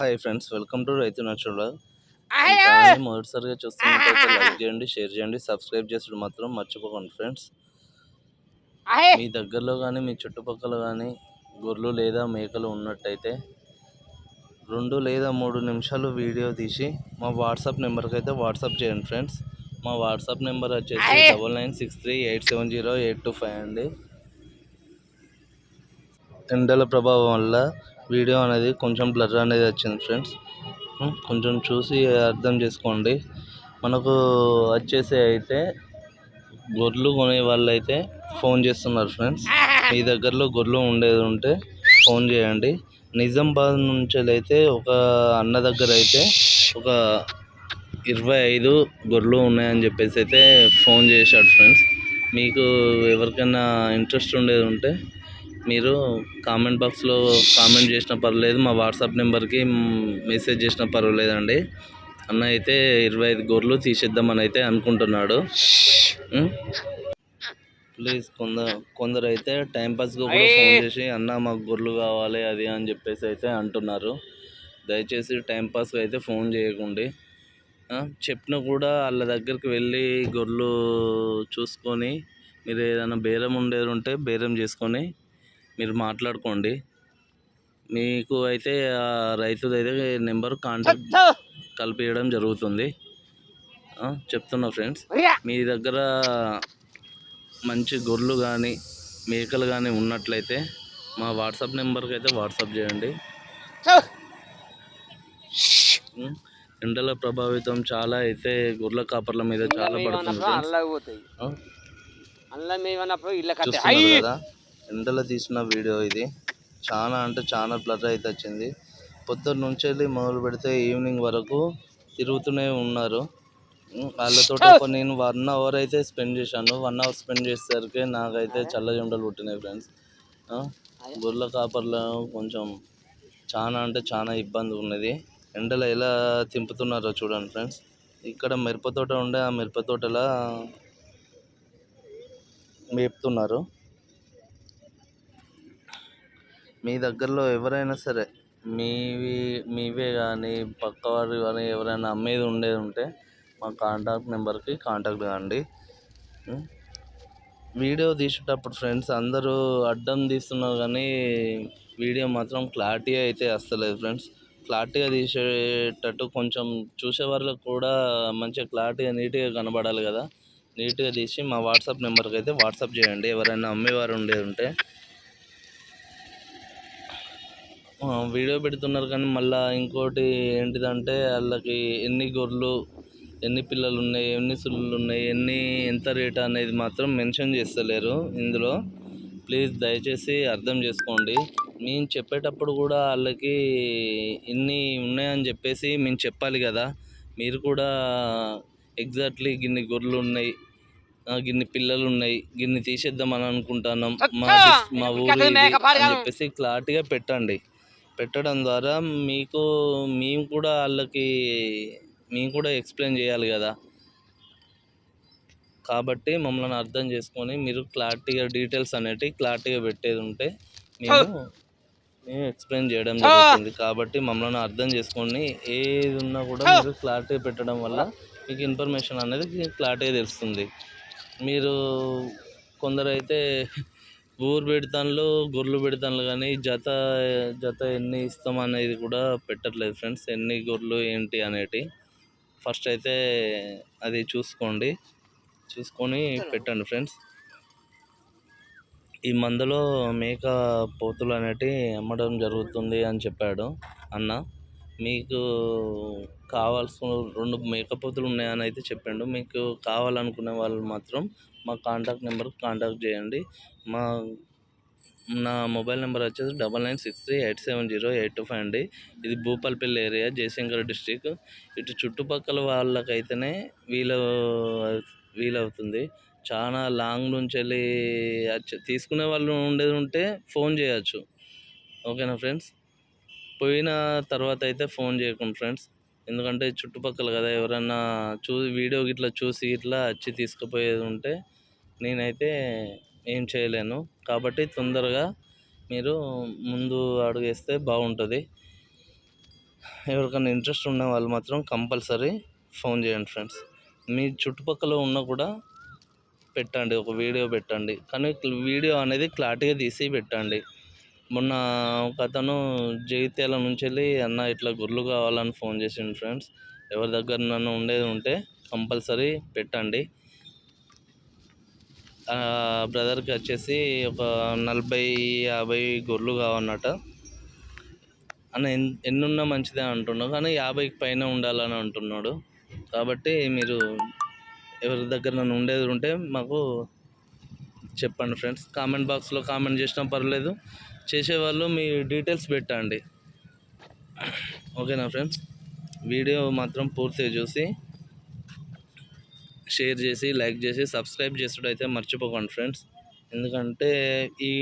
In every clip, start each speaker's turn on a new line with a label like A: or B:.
A: Hi friends welcome to రైతు ఛానల్ని మొదటిసారిగా చూస్తున్నట్లయితే లైక్ చేయండి షేర్ చేయండి సబ్స్క్రైబ్ చేసుడు మాత్రం మర్చిపోకండి ఫ్రెండ్స్ మీ దగ్గరలో కానీ మీ చుట్టుపక్కల కానీ గొర్రెలు లేదా మేకలు ఉన్నట్టయితే రెండు లేదా మూడు నిమిషాలు వీడియో తీసి మా వాట్సాప్ నెంబర్కి అయితే వాట్సాప్ చేయండి ఫ్రెండ్స్ మా వాట్సాప్ నెంబర్ వచ్చేసి double nine six three eight seven zero eight two five అండి. ఎండల ప్రభావం వల్ల వీడియో అనేది కొంచెం బ్లర్ అనేది వచ్చింది ఫ్రెండ్స్. కొంచెం చూసి అర్థం చేసుకోండి. మనకు వచ్చేసి అయితే గొర్రెలు కొనే వాళ్ళు అయితే ఫోన్ చేస్తున్నారు ఫ్రెండ్స్. మీ దగ్గరలో గొర్రెలు ఉండేది ఉంటే ఫోన్ చేయండి. నిజామాబాద్ నుంచి అయితే ఒక అన్న దగ్గర అయితే ఒక ఇరవై ఐదు గొర్రెలు ఉన్నాయని చెప్పేసి అయితే ఫోన్ చేశాడు ఫ్రెండ్స్. మీకు ఎవరికైనా ఇంట్రెస్ట్ ఉండేది ఉంటే మీరు కామెంట్ బాక్స్లో కామెంట్ చేసిన పర్లేదు మా వాట్సాప్ నెంబర్కి మెసేజ్ చేసిన పర్వాలేదండి. అన్న అయితే ఇరవై ఐదు గొర్రెలు తీసేద్దామని అయితే అనుకుంటున్నాడు? ప్లీజ్ కొందరు కొందరు అయితే టైంపాస్గా కూడా ఫోన్ చేసి అన్న మాకు గొర్రెలు కావాలి అది అని చెప్పేసి అయితే అంటున్నారు. దయచేసి టైంపాస్గా అయితే ఫోన్ చేయకండి. చెప్పినా కూడా వాళ్ళ దగ్గరికి వెళ్ళి గొర్రెలు చూసుకొని మీరు ఏదైనా బేరం ఉండేది ఉంటే బేరం చేసుకొని మీరు మాట్లాడుకోండి. మీకు అయితే ఆ రైతుది అయితే నెంబర్ కాంటాక్ట్ కలిపియడం జరుగుతుంది. చెప్తున్నా ఫ్రెండ్స్. మీ దగ్గర మంచి గొర్రెలు కానీ మేకలు కానీ ఉన్నట్లయితే మా వాట్సాప్ నెంబర్కి అయితే వాట్సాప్ చేయండి? ఎండల ప్రభావితం చాలా అయితే గొర్రెల కాపర్ల మీద చాలా పడుతుంది ఎండలో తీసిన వీడియో ఇది. చాలా అంటే చాలా బ్లర్ అయితే వచ్చింది. పొద్దున్న నుంచి వెళ్ళి మొదలు పెడితే ఈవినింగ్ వరకు తిరుగుతూనే ఉన్నారు. వాళ్ళతో ఒక నేను వన్ అవర్ అయితే స్పెండ్ చేశాను. వన్ అవర్ స్పెండ్ చేసేసరికి నాకైతే చల్ల జొండలు పుట్టినాయి ఫ్రెండ్స్. గొర్రెల కాపర్లో కొంచెం చాలా అంటే చాలా ఇబ్బంది ఉన్నది. ఎండలో ఎలా తింపుతున్నారో చూడండి ఫ్రెండ్స్. ఇక్కడ మిరప తోట ఉండే ఆ మిరప తోటలా మేపుతున్నారు. మీ దగ్గరలో ఎవరైనా సరే మీవి మీవే కానీ పక్కవారు కానీ ఎవరైనా అమ్మేది ఉండేది ఉంటే మా కాంటాక్ట్ నెంబర్కి కాంటాక్ట్ కాండి. వీడియో తీసేటప్పుడు ఫ్రెండ్స్ అందరూ అడ్డం తీస్తున్నారు కానీ వీడియో మాత్రం క్లారిటీ అయితే వస్తలేదు ఫ్రెండ్స్. క్లారిటీగా తీసేటట్టు కొంచెం చూసే కూడా మంచిగా క్లారిటీగా నీట్గా కనబడాలి కదా. నీట్గా తీసి మా వాట్సాప్ నెంబర్కి అయితే వాట్సాప్ చేయండి. ఎవరైనా అమ్మేవారు ఉండేది ఉంటే ఆ, వీడియో పెడుతున్నారు కానీ మళ్ళీ ఇంకోటి ఏంటిదంటే వాళ్ళకి ఎన్ని గొర్రెలు ఎన్ని పిల్లలు ఉన్నాయి ఎన్ని సుళ్ళు ఉన్నాయి ఎన్ని ఎంత రేట్ అనేది మాత్రం మెన్షన్ చేస్తలేరు ఇందులో. ప్లీజ్ దయచేసి అర్థం చేసుకోండి. మేము చెప్పేటప్పుడు కూడా వాళ్ళకి ఇన్ని ఉన్నాయని చెప్పేసి మేము చెప్పాలి కదా. మీరు కూడా ఎగ్జాక్ట్లీ గిన్ని గొర్రెలు ఉన్నాయి గిన్ని పిల్లలు ఉన్నాయి గిన్ని తీసేద్దామని అనుకుంటున్నాం. మా మా ఊరు అని చెప్పేసి క్లారిటీగా పెట్టండి. పెట్టడం ద్వారా మీకు మేము కూడా వాళ్ళకి మేము కూడా ఎక్స్ప్లెయిన్ చేయాలి కదా. కాబట్టి మమ్మల్ని అర్థం చేసుకొని మీరు క్లారిటీగా డీటెయిల్స్ అనేటివి క్లారిటీగా పెట్టేది ఉంటే మేము మేము ఎక్స్ప్లెయిన్ చేయడం జరుగుతుంది. కాబట్టి మమ్మల్ని అర్థం చేసుకొని ఏది ఉన్నా కూడా మీరు క్లారిటీగా పెట్టడం వల్ల మీకు ఇన్ఫర్మేషన్ అనేది క్లారిటీగా తెలుస్తుంది. మీరు కొందరైతే ఊరు పెడతాన్లు గొర్రెలు పెడతాన్లు కానీ జత జత ఎన్ని ఇస్తాం అనేది కూడా పెట్టట్లేదు ఫ్రెండ్స్. ఎన్ని గొర్రెలు ఏంటి అనేటి ఫస్ట్ అయితే అది చూసుకోండి. చూసుకొని పెట్టండి ఫ్రెండ్స్. ఈ మందులో మేక పోతులు అనేటివి అమ్మడం జరుగుతుంది అని చెప్పాడు అన్న. మీకు కావాల్సిన రెండు మేకపోతులు ఉన్నాయని అయితే చెప్పాడు. మీకు కావాలనుకునే వాళ్ళు మాత్రం మా కాంటాక్ట్ నెంబర్కి కాంటాక్ట్ చేయండి. మా నా మొబైల్ నెంబర్ వచ్చేసి double nine six three eight seven zero eight two five అండి. ఇది భూపాల్పల్లి ఏరియా జయశంకర్ డిస్టిక్. ఇటు చుట్టుపక్కల వాళ్ళకైతేనే వీలు వీలవుతుంది. చాలా లాంగ్ నుంచి వెళ్ళి తీసుకునే వాళ్ళు ఉండేది ఉంటే ఫోన్ చేయొచ్చు. ఓకేనా ఫ్రెండ్స్? పోయిన తర్వాత అయితే ఫోన్ చేయకండి ఫ్రెండ్స్. ఎందుకంటే చుట్టుపక్కల కదా ఎవరన్నా చూ వీడియో ఇట్లా చూసి ఇట్లా వచ్చి తీసుకుపోయేది ఉంటే నేనైతే ఏం చేయలేను. కాబట్టి తొందరగా మీరు ముందు అడుగేస్తే బాగుంటుంది. ఎవరికైనా ఇంట్రెస్ట్ ఉన్న వాళ్ళు మాత్రం కంపల్సరీ ఫోన్ చేయండి ఫ్రెండ్స్. మీ చుట్టుపక్కల ఉన్న కూడా పెట్టండి ఒక వీడియో పెట్టండి. కానీ వీడియో అనేది క్లారిటీగా తీసి పెట్టండి. మొన్న ఒక అతను జగిత్యాల నుంచి వెళ్ళి అన్న ఇట్లా గొర్రెలు కావాలని ఫోన్ చేసిండు ఫ్రెండ్స్. ఎవరి దగ్గర నన్ను ఉండేది ఉంటే కంపల్సరీ పెట్టండి. బ్రదర్కి వచ్చేసి ఒక నలభై యాభై గొర్రెలు కావన్నట. అన్న ఎన్నున్నా మంచిదే అంటున్నాడు. కానీ యాభైకి పైన ఉండాలని అంటున్నాడు. కాబట్టి మీరు ఎవరి దగ్గర నన్ను ఉండేది ఉంటే మాకు చెప్పండి ఫ్రెండ్స్. కామెంట్ బాక్స్లో కామెంట్ చేసినా పర్లేదు చేసేవాళ్ళు మీ డీటెయిల్స్ పెట్టండి. ఓకేనా ఫ్రెండ్స్? వీడియో మాత్రం పూర్తిగా చూసి షేర్ చేసి లైక్ చేసి సబ్స్క్రైబ్ చేసుడు అయితే మర్చిపోకండి ఫ్రెండ్స్. ఎందుకంటే ఈ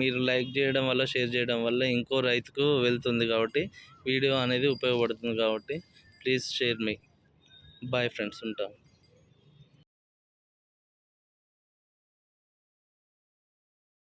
A: మీరు లైక్ చేయడం వల్ల షేర్ చేయడం వల్ల ఇంకో రైతుకు వెళ్తుంది కాబట్టి వీడియో అనేది ఉపయోగపడుతుంది కాబట్టి ప్లీజ్ షేర్ మీ. బాయ్ ఫ్రెండ్స్ ఉంటాం.